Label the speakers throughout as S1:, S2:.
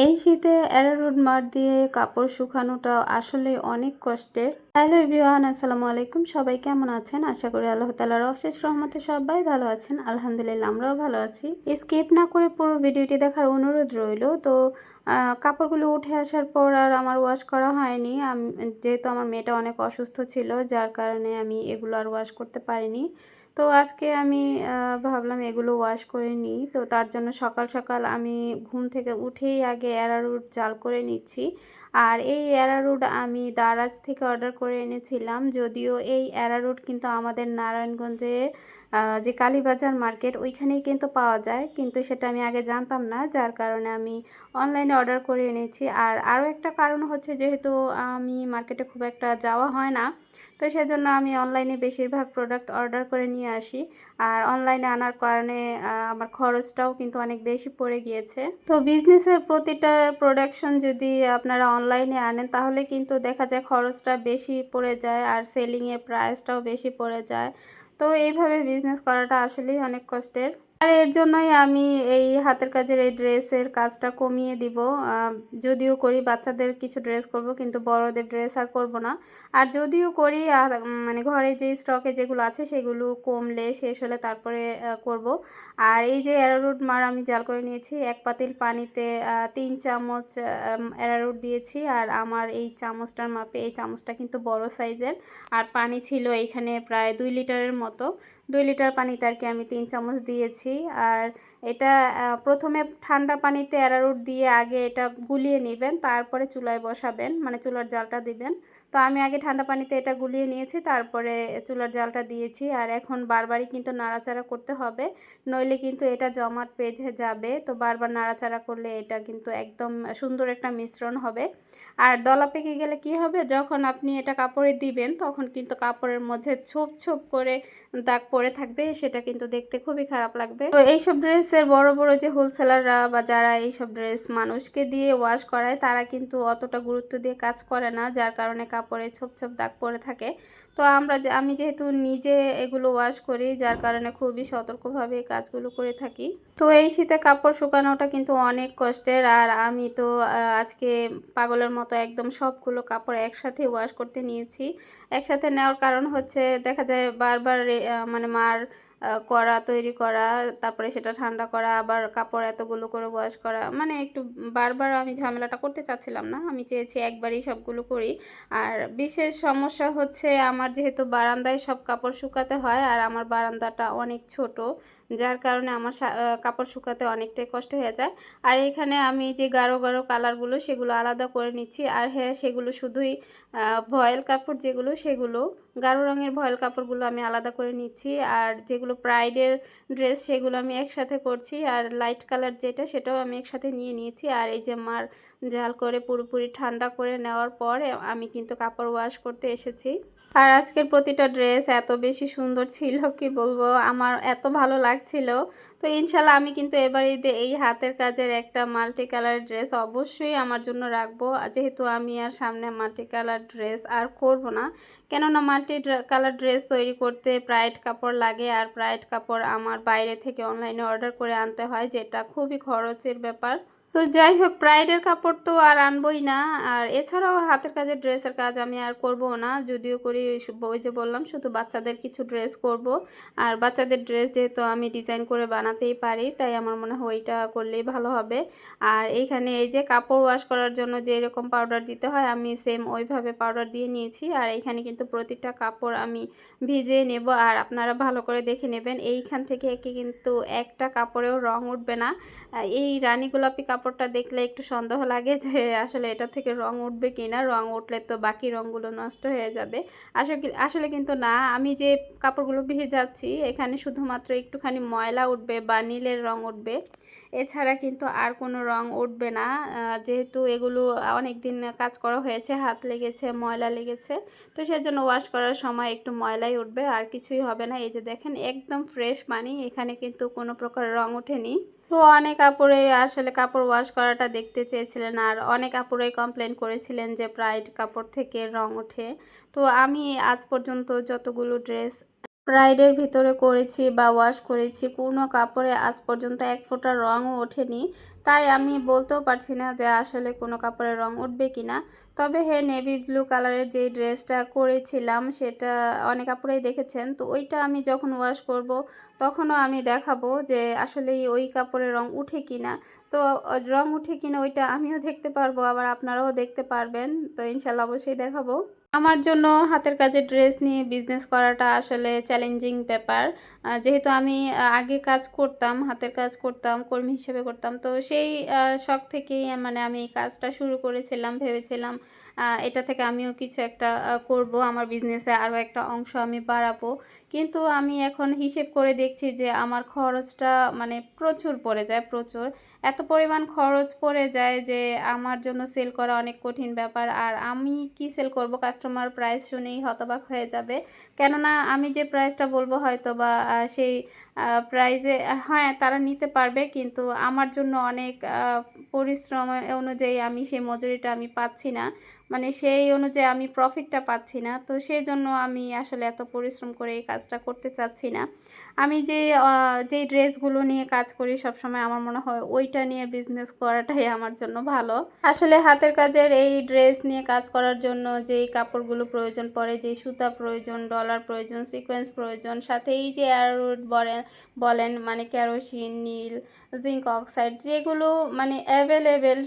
S1: এই শীতে অ্যারারুট মার দিয়ে কাপড় শুকানোটা আসলে অনেক কষ্টের। হ্যালো বিহান আসসালামু আলাইকুম। সবাই কেমন আছেন? আশা করি আল্লাহ তালার অশেষ রহমতে সবাই ভালো আছেন। আলহামদুলিল্লাহ, আমরাও ভালো আছি। স্কিপ না করে পুরো ভিডিওটি দেখার অনুরোধ রইল, তো কাপড়গুলো উঠে আসার পর আর আমার ওয়াশ করা হয়নি। যেহেতু আমার মেয়েটা অনেক অসুস্থ ছিল, যার কারণে আমি এগুলো আর ওয়াশ করতে পারিনি। তো আজকে আমি ভাবলাম এগুলো ওয়াশ করে নিই। তো তার জন্য সকাল সকাল আমি ঘুম থেকে উঠেই আগে অ্যারারুট জাল করে নিচ্ছি। আর এই অ্যারারুট আমি দারাজ থেকে অর্ডার করে এনেছিলাম। যদিও এই অ্যারারুট কিন্তু আমাদের নারায়ণগঞ্জে যে কালীবাজার মার্কেট ওইখানেই কিন্তু পাওয়া যায়। কিন্তু সেটা আমি আগে জানতাম না, যার কারণে আমি অনলাইনে অর্ডার করে এনেছি। আর আরও একটা কারণ হচ্ছে যেহেতু আমি মার্কেটে খুব একটা যাওয়া হয় না, তো সেজন্য আমি অনলাইনে বেশিরভাগ প্রোডাক্ট অর্ডার করে নিয়ে আসি। আর অনলাইনে আনার কারণে আমার খরচটাও কিন্তু অনেক বেশি পড়ে গিয়েছে। তো বিজনেসের প্রতিটা প্রোডাকশন যদি আপনারা অনলাইনে আনেন, তাহলে কিন্তু দেখা যায় খরচটা বেশি পড়ে যায় আর সেলিংয়ের প্রাইসটাও বেশি পড়ে যায়। তো এইভাবে বিজনেস করাটা আসলেই অনেক কষ্টের। আর এর জন্যই আমি এই হাতের কাজের এই ড্রেসের কাজটা কমিয়ে দিব। যদিও করি বাচ্চাদের কিছু ড্রেস করব, কিন্তু বড়দের ড্রেস আর করব না। আর যদিও করি মানে ঘরে যে স্টকে যেগুলো আছে সেগুলো কমলে শেষ হলে তারপরে করব। আর এই যে অ্যারারুট মার আমি জাল করে নিয়েছি, এক পাতিল পানিতে তিন চামচ অ্যারারুট দিয়েছি। আর আমার এই চামচটার মাপে, এই চামচটা কিন্তু বড় সাইজের। আর পানি ছিল এইখানে প্রায় দুই লিটারের মতো। দুই লিটার পানিতে আর কি আমি তিন চামচ দিয়েছি। আর এটা প্রথমে ঠান্ডা পানিতে অ্যারারুট দিয়ে আগে এটা গুলিয়ে নেবেন, তারপরে চুলায় বসাবেন মানে চুলার জালটা দিবেন। তো আমি আগে ঠান্ডা পানিতে এটা গুলিয়ে নিয়েছি, তারপরে চুলার জালটা দিয়েছি। আর এখন বারবারই কিন্তু নাড়াচাড়া করতে হবে, নইলে কিন্তু এটা জমাট বেঁধে যাবে। তো বারবার নাড়াচাড়া করলে এটা কিন্তু একদম সুন্দর একটা মিশ্রণ হবে। আর দলা পেকে গেলে কি হবে? যখন আপনি এটা কাপড়ে দিবেন, তখন কিন্তু কাপড়ের মধ্যে ছোপ ছোপ করে দাগ পরে থাকবে, সেটা কিন্তু দেখতে খুবই খারাপ লাগবে। তো এইসব ড্রেসের বড় বড় যে হোলসেলাররা বা যারা এইসব ড্রেস মানুষকে দিয়ে ওয়াশ করায়, তারা কিন্তু অতটা গুরুত্ব দিয়ে কাজ করে না, যার কারণে কাপড়ে ছোপ ছোপ দাগ পরে থাকে। তো আমরা আমি যেহেতু নিজে এগুলো ওয়াশ করি, যার কারণে খুবই সতর্কভাবে কাজগুলো করে থাকি। তো এই শীতে কাপড় শুকানোটা কিন্তু অনেক কষ্টের। আর আমি তো আজকে পাগলের মতো একদম সবগুলো কাপড় একসাথে ওয়াশ করতে নিয়েছি। একসাথে নেওয়ার কারণ হচ্ছে, দেখা যায় বারবার মানে মার করা তৈরি করা, তারপরে সেটা ঠান্ডা করা, আবার কাপড় এতগুলো করে ওয়াশ করা মানে একটু বারবার আমি ঝামেলাটা করতে চাচ্ছিলাম না। আমি চেয়েছি একবারই সবগুলো করি। আর বিশেষ সমস্যা হচ্ছে আমার যেহেতু বারান্দায় সব কাপড় শুকাতে হয়, আর আমার বারান্দাটা অনেক ছোট, যার কারণে আমার কাপড় শুকাতে অনেকটাই কষ্ট হয়ে যায়। আর এখানে আমি যে গাঢ় গাঢ় কালারগুলো সেগুলো আলাদা করে নিচ্ছি। আর হ্যাঁ সেগুলো শুধুই ভয়েল কাপড় যেগুলো, সেগুলো গাঢ় রঙের ভয়েল কাপড়গুলো আমি আলাদা করে নিচ্ছি। আর যেগুলো প্রাইডের ড্রেস, সেগুলো আমি একসাথে করছি। আর লাইট কালার যেটা, সেটাও আমি একসাথে নিয়ে নিয়েছি। আর এই যে মার জাল করে পুরোপুরি ঠান্ডা করে নেওয়ার পর আমি কিন্তু কাপড় ওয়াশ করতে এসেছি। আর আজকের প্রতিটা ড্রেস এত বেশি সুন্দর ছিল, কি বলব? আমার এত ভালো লাগছিল। তো ইনশাল্লাহ আমি কিন্তু এবার ঈদে এই হাতের কাজের একটা মাল্টি কালার ড্রেস অবশ্যই আমার জন্য রাখব। যেহেতু আমি আর সামনে মাল্টি কালার ড্রেস আর করব না, কেননা মাল্টি কালার ড্রেস তৈরি করতে প্রাইড কাপড় লাগে। আর প্রাইড কাপড় আমার বাইরে থেকে অনলাইনে অর্ডার করে আনতে হয়, যেটা খুবই খরচের ব্যাপার। তো যাই হোক প্রাইডের কাপড় তো আর আনবই না। আর এছাড়াও হাতের কাজের ড্রেসের কাজ আমি আর করব না। যদিও করি ওই যে বললাম, শুধু বাচ্চাদের কিছু ড্রেস করব। আর বাচ্চাদের ড্রেস যেহেতু আমি ডিজাইন করে বানাতেই পারি, তাই আমার মনে হয় ওইটা করলেই ভালো হবে। আর এইখানে এই যে কাপড় ওয়াশ করার জন্য যে এরকম পাউডার দিতে হয়, আমি সেম ওইভাবে পাউডার দিয়ে নিয়েছি। আর এইখানে কিন্তু প্রতিটা কাপড় আমি ভিজিয়ে নেব। আর আপনারা ভালো করে দেখে নেবেন, এইখান থেকে একে কিন্তু একটা কাপড়েও রং উঠবে না। এই রানী গোলাপি কাপড় কাপড়টা দেখলে একটু সন্দেহ লাগে যে আসলে এটা থেকে রং উঠবে কি না রং উঠলে তো বাকি রঙগুলো নষ্ট হয়ে যাবে। আসলে আসলে কিন্তু না, আমি যে কাপড়গুলো যাচ্ছি, এখানে শুধুমাত্র একটুখানি ময়লা উঠবে বা নীলের রং উঠবে। এছাড়া কিন্তু আর কোনো রং উঠবে না। যেহেতু এগুলো অনেক দিন কাজ করা হয়েছে, হাত লেগেছে, ময়লা লেগেছে, তো সেজন্য ওয়াশ করার সময় একটু ময়লাই উঠবে, আর কিছুই হবে না। এই যে দেখেন, একদম ফ্রেশ মানি, এখানে কিন্তু কোনো প্রকার রং ওঠেনি। তো অনেক কাপড়ে আসলে কাপড় ওয়াশ করাটা দেখতে চেয়েছিলেন, আর অনেক কাপড়েই কমপ্লেন করেছিলেন যে প্রাইড কাপড় থেকে রং ওঠে। তো আমি আজ পর্যন্ত যতগুলো ড্রেস প্রাইডের ভিতরে করেছি বা ওয়াশ করেছি, কোনো কাপড়ে আজ পর্যন্ত এক ফোঁটা রঙও ওঠেনি। তাই আমি বলতেও পারছি না যে আসলে কোনো কাপড়ে রং উঠবে কি না। তবে হ্যাঁ নেভি ব্লু কালারের যে ড্রেসটা করেছিলাম, সেটা অনেক কাপড়েই দেখেছেন। তো ওইটা আমি যখন ওয়াশ করব, তখনও আমি দেখাবো যে আসলে ওই কাপড়ে রং উঠে কি না। তো রং উঠে কিনা ওইটা আমিও দেখতে পারব, আবার আপনারাও দেখতে পারবেন। তো ইনশাল্লাহ অবশ্যই দেখাবো। আমার জন্য হাতের কাজের ড্রেস নিয়ে বিজনেস করাটা আসলে চ্যালেঞ্জিং ব্যাপার। যেহেতু আমি আগে কাজ করতাম, হাতের কাজ করতাম, কর্মী হিসেবে করতাম, তো সেই শখ থেকেই মানে আমি এই কাজটা শুরু করেছিলাম, ভেবেছিলাম এটা থেকে আমিও কিছু একটা করব। আমার বিজনেসে আরও একটা অংশ আমি বাড়াবো। কিন্তু আমি এখন হিসেব করে দেখছি যে আমার খরচটা মানে প্রচুর পড়ে যায়, প্রচুর। এত পরিমাণ খরচ পড়ে যায় যে আমার জন্য সেল করা অনেক কঠিন ব্যাপার। আর আমি কি সেল করব? কাস্টমার প্রাইস শুনেই হতবাক হয়ে যাবে। কেননা আমি যে প্রাইসটা বলব হয়তো বা সেই প্রাইজে হ্যাঁ তারা নিতে পারবে। কিন্তু আমার জন্য অনেক পরিশ্রম অনুযায়ী আমি সেই মজুরিটা আমি পাচ্ছি না। মানে সেই অনুযায়ী আমি প্রফিটটা পাচ্ছি না। তো সেই জন্য আমি আসলে এত পরিশ্রম করে এই কাজটা করতে চাচ্ছি না। আমি যে যে ড্রেসগুলো নিয়ে কাজ করি সবসময় আমার মনে হয় ওইটা নিয়ে বিজনেস করাটাই আমার জন্য ভালো। আসলে হাতের কাজের এই ড্রেস নিয়ে কাজ করার জন্য যেই কাপড়গুলো প্রয়োজন পড়ে, যেই সুতা প্রয়োজন ডলার প্রয়োজন সিকোয়েন্স প্রয়োজন, সাথে এই যে অ্যারোড বলেন বলেন মানে ক্যারোসিন নীল জিঙ্ক অক্সাইড যেগুলো মানে অ্যাভেলেবেল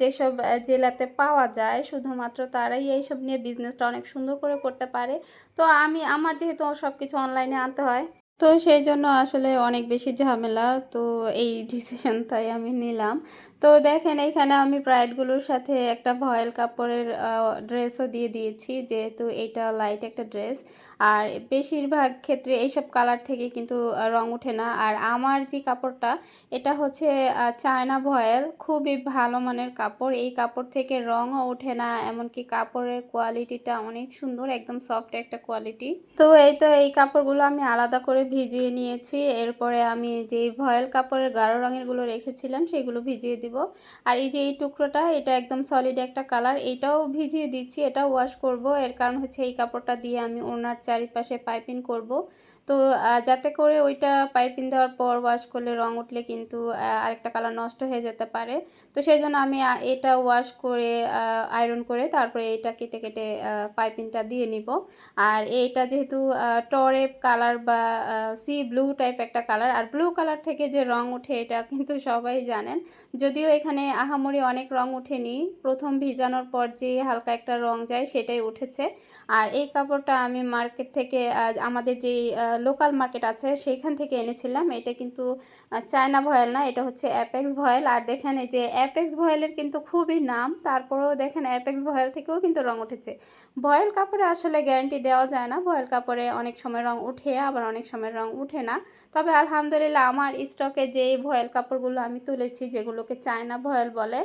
S1: যেসব জেলাতে পাওয়া যায় শুধুমাত্র তারাই এইসব নিয়ে বিজনেসটা অনেক সুন্দর করে করতে পারে। তো আমি, আমার যেহেতু সব কিছু অনলাইনে আনতে হয়, তো সেই জন্য আসলে অনেক বেশি ঝামেলা। তো এই ডিসিশনটাই আমি নিলাম। তো দেখেন এখানে আমি ব্রাইডগুলোর সাথে একটা ভয়েল কাপড়ের ড্রেসও দিয়ে দিয়েছি। যেহেতু এটা লাইট একটা ড্রেস আর বেশিরভাগ ক্ষেত্রে এইসব কালার থেকে কিন্তু রং ওঠে না। আর আমার যে কাপড়টা, এটা হচ্ছে চায়না ভয়েল, খুবই ভালো মানের কাপড়। এই কাপড় থেকে রঙও ওঠে না, এমনকি কাপড়ের কোয়ালিটিটা অনেক সুন্দর, একদম সফট একটা কোয়ালিটি তো এই তো এই কাপড়গুলো আমি আলাদা করে ভিজিয়ে নিয়েছি। এরপরে আমি যেই ভয়েল কাপড়ের গাঢ় রঙেরগুলো রেখেছিলাম, সেগুলো ভিজিয়ে দিব আর এই যে এই টুকরোটা, এটা একদম সলিড একটা কালার এটাও ভিজিয়ে দিচ্ছি এটা ওয়াশ করব। এর কারণ হচ্ছে এই কাপড়টা দিয়ে আমি ওনার চারিপাশে পাইপিং করব। তো যাতে করে ওইটা পাইপিং দেওয়ার পর ওয়াশ করলে রং উঠলে কিন্তু আরেকটা কালার নষ্ট হয়ে যেতে পারে। তো সেই জন্য আমি এটা ওয়াশ করে আয়রন করে তারপরে এটা কেটে কেটে পাইপিংটা দিয়ে নিব। আর এইটা যেহেতু টরেপ কালার বা সি ব্লু টাইপ একটা কালার আর ব্লু কালার থেকে যে রং উঠে এটা কিন্তু সবাই জানেন। যদিও এখানে আহামরি অনেক রং উঠেনি, প্রথম ভিজানোর পর যে হালকা একটা রং যায় সেটাই উঠেছে। আর এই কাপড়টা আমি মার্কেট থেকে আমাদের যে লোকাল মার্কেট আছে সেইখান থেকে এনেছিলাম। এটা কিন্তু চায়না ভয়েল না, এটা হচ্ছে অ্যাপেক্স ভয়েল। আর দেখেন এই যে অ্যাপেক্স ভয়েলের কিন্তু খুবই নাম, তারপরেও দেখেন অ্যাপেক্স ভয়েল থেকেও কিন্তু রং উঠেছে। ভয়েল কাপড়ে আসলে গ্যারান্টি দেওয়া যায় না, ভয়েল কাপড়ে অনেক সময় রং উঠে, আবার অনেক সময় রং উঠে না। তবে আলহামদুলিল্লাহ আমার স্টকে যে ভয়েল কাপড়গুলো আমি তুলেছি, যেগুলোকে চায়না ভয়েল বলে।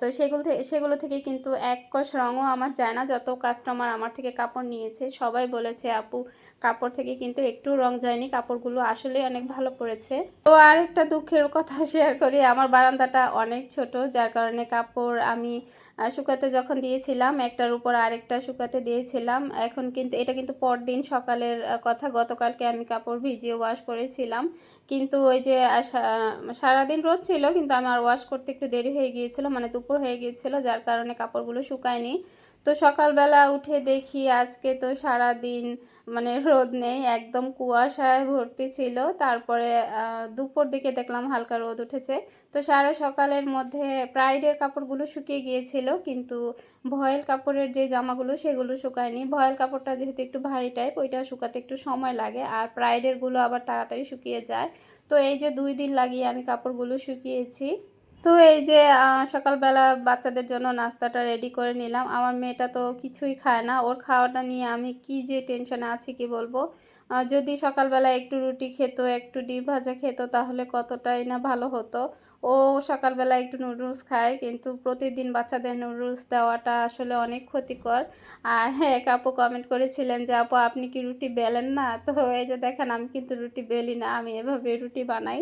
S1: তো সেগুলো থেকে সেগুলো থেকে কিন্তু এক কষ রঙও আমার যায় না। যত কাস্টমার আমার থেকে কাপড় নিয়েছে, সবাই বলেছে, আপু, কাপড় থেকে কিন্তু একটু রং যায়নি, কাপড়গুলো আসলেই অনেক ভালো পড়েছে। তো আরেকটা দুঃখের কথা শেয়ার করি, আমার বারান্দাটা অনেক ছোট, যার কারণে কাপড় আমি শুকাতে যখন দিয়েছিলাম, একটার উপর আরেকটা শুকাতে দিয়েছিলাম। এখন কিন্তু, এটা কিন্তু পরদিন সকালের কথা, গতকালকে আমি কাপড় ভিজিয়ে ওয়াশ করেছিলাম। কিন্তু ওই যে সারাদিন রোদ ছিল, কিন্তু আমার ওয়াশ করতে একটু দেরি হয়ে গিয়েছিল মানে দুপুর হয়ে গিয়েছিল, যার কারণে কাপড়গুলো শুকায়নি। তো সকালবেলা উঠে দেখি আজকে তো সারা দিন মানে রোদ নেই, একদম কুয়াশায় ভর্তি ছিল। তারপরে দুপুর দিকে দেখলাম হালকা রোদ উঠেছে। তো সারা সকালের মধ্যে প্রাইডের কাপড়গুলো শুকিয়ে গিয়েছিল, কিন্তু ভয়েল কাপড়ের যে জামাগুলো সেগুলো শুকায়নি। ভয়েল কাপড়টা যেহেতু একটু ভারী টাইপ ওইটা শুকাতে একটু সময় লাগে, আর প্রাইডেরগুলো আবার তাড়াতাড়ি শুকিয়ে যায়। তো এই যে দুই দিন লাগিয়ে আমি কাপড়গুলো শুকিয়েছি। তো এই যে সকালবেলা বাচ্চাদের জন্য নাস্তাটা রেডি করে নিলাম। আমার মেয়েটা তো কিছুই খায় না। ওর খাওয়াটা নিয়ে আমি কি যে টেনশনে আছি কি বলব? যদি সকালবেলা একটু রুটি খেত, একটু ডিম ভাজা খেত, তাহলে কতটাই না ভালো হতো। ও সকালবেলা একটু নুডলস খায়, কিন্তু প্রতিদিন বাচ্চাদের নুডলস দেওয়াটা আসলে অনেক ক্ষতিকর। আর হ্যাঁ এক আপু কমেন্ট করেছিলেন যে, আপু, আপনি কি রুটি বেলেন না? তো এই যে দেখেন, আমি কিন্তু রুটি বেলি না, আমি এভাবে রুটি বানাই।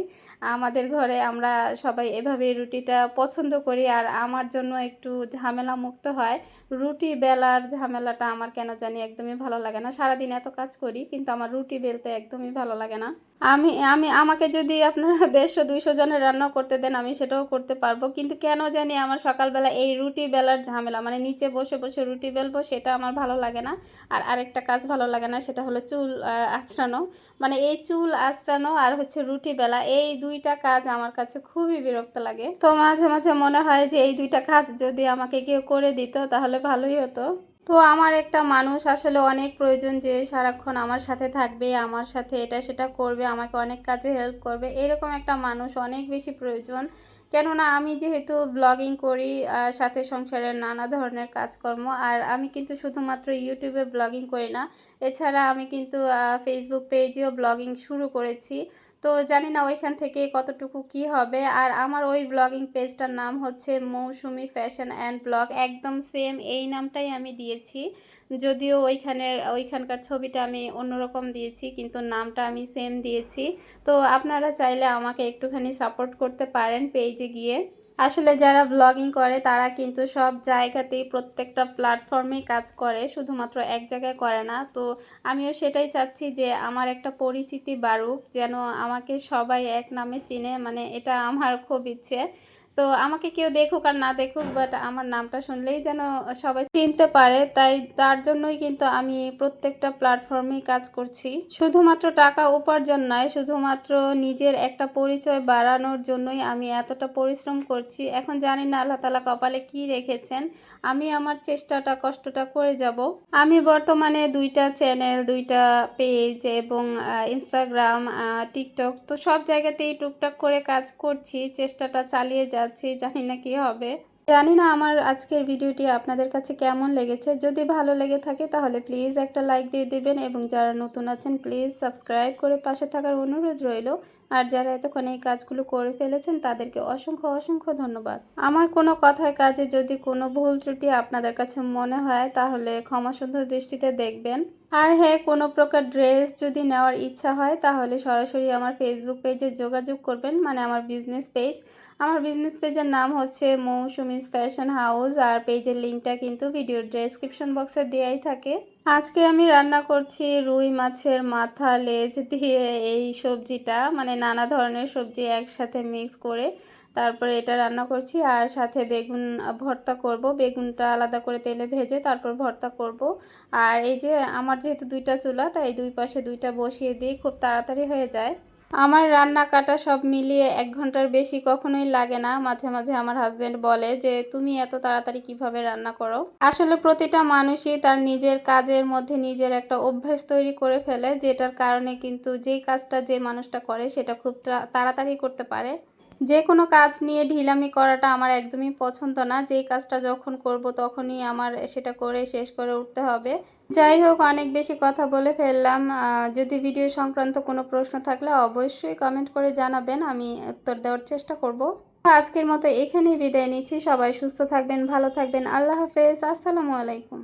S1: আমাদের ঘরে আমরা সবাই এভাবে রুটিটা পছন্দ করি, আর আমার জন্য একটু ঝামেলা মুক্ত হয়। রুটি বেলার ঝামেলাটা আমার কেন জানি একদমই ভালো লাগে না। সারাদিন এত কাজ করি, কিন্তু আমার রুটি বেলতে একদমই ভালো লাগে না। আমি আমি, আমাকে যদি আপনারা দেড়শো, দুইশো জনের রান্না করতে দেন আমি সেটাও করতে পারব। কিন্তু কেন জানি আমার সকালবেলা এই রুটি বেলার ঝামেলা মানে নিচে বসে বসে রুটি বেলবো সেটা আমার ভালো লাগে না। আর আরেকটা কাজ ভালো লাগে না সেটা হলো চুল আঁচড়ানো। মানে এই চুল আঁচড়ানো আর হচ্ছে রুটি বেলা, এই দুইটা কাজ আমার কাছে খুবই বিরক্ত লাগে। তো মাঝে মাঝে মনে হয় যে এই দুইটা কাজ যদি আমাকে কেউ করে দিত তাহলে ভালোই হতো। তো আমার একটা মানুষ আসলে অনেক প্রয়োজন যে সারাক্ষণ আমার সাথে থাকবে, আমার সাথে এটা সেটা করবে, আমাকে অনেক কাজে হেল্প করবে, এরকম একটা মানুষ অনেক বেশি প্রয়োজন। কেননা আমি যেহেতু ব্লগিং করি সাথে সংসারের নানা ধরনের কাজকর্ম, আর আমি কিন্তু শুধুমাত্র ইউটিউবে ব্লগিং করি না, এছাড়া আমি কিন্তু ফেসবুক পেজেও ব্লগিং শুরু করেছি। তো জানি না ওইখান থেকে কতটুকু কি হবে। আর আমার ওই ব্লগিং পেজটার নাম হচ্ছে মৌসুমি ফ্যাশন অ্যান্ড ব্লগ একদম সেম এই নামটাই আমি দিয়েছি। যদিও ওইখানের, ওইখানকার ছবিটা আমি অন্যরকম দিয়েছি, কিন্তু নামটা আমি সেম দিয়েছি। তো আপনারা চাইলে আমাকে একটুখানি সাপোর্ট করতে পারেন পেজে গিয়ে। আসলে যারা ব্লগিং করে, তারা কিন্তু সব জায়গাতেই প্রত্যেকটা প্ল্যাটফর্মেই কাজ করে, শুধুমাত্র এক জায়গায় করে না। তো আমিও সেটাই চাচ্ছি যে আমার একটা পরিচিতি বাড়ুক, যেন আমাকে সবাই এক নামে চিনে মানে এটা আমার খুব ইচ্ছে। তো আমাকে কেউ দেখুক আর না দেখুক বাট আমার নামটা শুনলেই যেন সবাই চিনতে পারে। তাই তার জন্যই কিন্তু আমি প্রত্যেকটা প্ল্যাটফর্মেই কাজ করছি। শুধুমাত্র টাকা উপার্জন নয়, শুধুমাত্র নিজের একটা পরিচয় বাড়ানোর জন্যই আমি এতটা পরিশ্রম করছি। এখন জানি না আল্লাহ তালা কপালে কি রেখেছেন। আমি আমার চেষ্টাটা, কষ্টটা করে যাব। আমি বর্তমানে দুইটা চ্যানেল দুইটা পেজ এবং ইনস্টাগ্রাম টিকটক তো সব জায়গাতেই টুকটাক করে কাজ করছি। চেষ্টাটা চালিয়ে যাচ্ছি, জানি না কি হবে। জানি না আমার আজকের ভিডিওটি আপনাদের কাছে কেমন লেগেছে। যদি ভালো লেগে থাকে তাহলে প্লিজ একটা লাইক দিয়ে দেবেন এবং যারা নতুন আছেন প্লিজ সাবস্ক্রাইব করে পাশে থাকার অনুরোধ রইল। আর যারা এতক্ষণ এই কাজগুলো করে ফেলেছেন তাদেরকে অসংখ্য অসংখ্য ধন্যবাদ। আমার কোনো কথায় কাজে যদি কোনো ভুল ত্রুটি আপনাদের কাছে মনে হয়, তাহলে ক্ষমাসুন্দর দৃষ্টিতে দেখবেন। আর হ্যাঁ কোনো প্রকার ড্রেস যদি নেওয়ার ইচ্ছা হয়, তাহলে সরাসরি আমার ফেসবুক পেজে যোগাযোগ করবেন মানে আমার বিজনেস পেজ আমার বিজনেস পেজের নাম হচ্ছে মৌসুমিস ফ্যাশন হাউস আর পেজের লিঙ্কটা কিন্তু ভিডিও ডেসক্রিপশন বক্সে দেওয়াই থাকে। আজকে আমি রান্না করছি রুই মাছের মাথা লেজ দিয়ে এই সবজিটা মানে নানা ধরনের সবজি একসাথে মিক্স করে তারপরে এটা রান্না করছি আর সাথে বেগুন ভর্তা করব। বেগুনটা আলাদা করে তেলে ভেজে তারপর ভর্তা করব। আর এই যে আমার যেহেতু দুইটা চুলা, তাই দুই পাশে দুইটা বসিয়ে দিই, খুব তাড়াতাড়ি হয়ে যায়। আমার রান্না কাটা সব মিলিয়ে এক ঘণ্টার বেশি কখনোই লাগে না। মাঝে মাঝে আমার হাজবেন্ড বলে যে, তুমি এত তাড়াতাড়ি কীভাবে রান্না করো? আসলে প্রতিটা মানুষই তার নিজের কাজের মধ্যে নিজের একটা অভ্যাস তৈরি করে ফেলে, যেটার কারণে কিন্তু যেই কাজটা যে মানুষটা করে, সেটা খুব তাড়াতাড়ি করতে পারে। যে কোনো কাজ নিয়ে ঢিলামি করাটা আমার একদমই পছন্দ না। যেই কাজটা যখন করব তখনই আমার সেটা করে শেষ করে উঠতে হবে। যাই হোক, অনেক বেশি কথা বলে ফেললাম। যদি ভিডিও সংক্রান্ত কোনো প্রশ্ন থাকলে অবশ্যই কমেন্ট করে জানাবেন। আমি উত্তর দেওয়ার চেষ্টা করব। আজকের মতো এখানেই বিদায় নিচ্ছি। সবাই সুস্থ থাকবেন, ভালো থাকবেন। আল্লাহ হাফেজ। আসসালামু আলাইকুম।